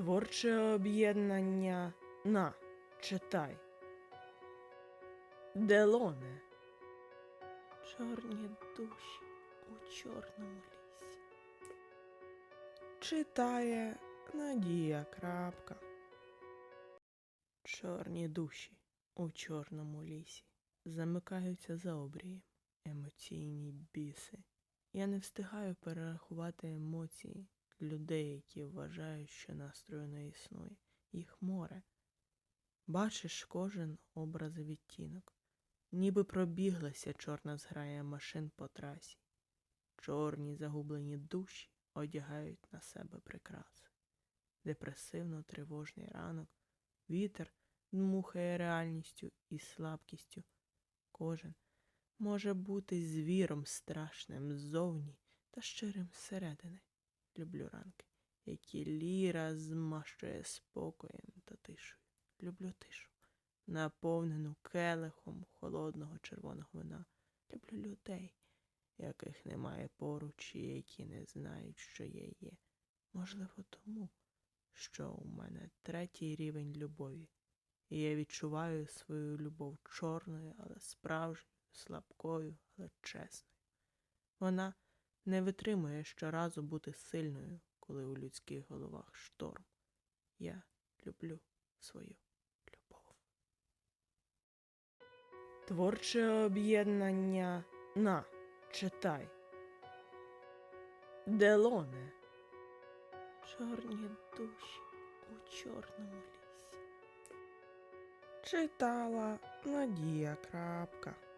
Творче об'єднання на читай. Делоне. Чорні душі у чорному лісі. Читає Надія Крапка. Чорні душі у чорному лісі замикаються за обрієм. Емоційні біси. Я не встигаю перерахувати емоції людей, які вважають, що настрою не існує. Їх море. Бачиш кожен образ відтінок, ніби пробіглася чорна зграя машин по трасі. Чорні загублені душі одягають на себе прикраси. Депресивно тривожний ранок, вітер дмухає реальністю і слабкістю. Кожен може бути звіром страшним ззовні та щирим зсередини. Люблю ранки, які ліра змащує спокоєм та тишою. Люблю тишу, наповнену келихом холодного червоного вина. Люблю людей, яких немає поруч і які не знають, що я є. Можливо, тому, що у мене третій рівень любові, і я відчуваю свою любов чорною, але справжньою, слабкою, але чесною. Вона не витримує щоразу бути сильною, коли у людських головах шторм. Я люблю свою любов. Творче об'єднання на читай. Делоне. Чорні душі у чорному лісі. Читала Надія Крапка.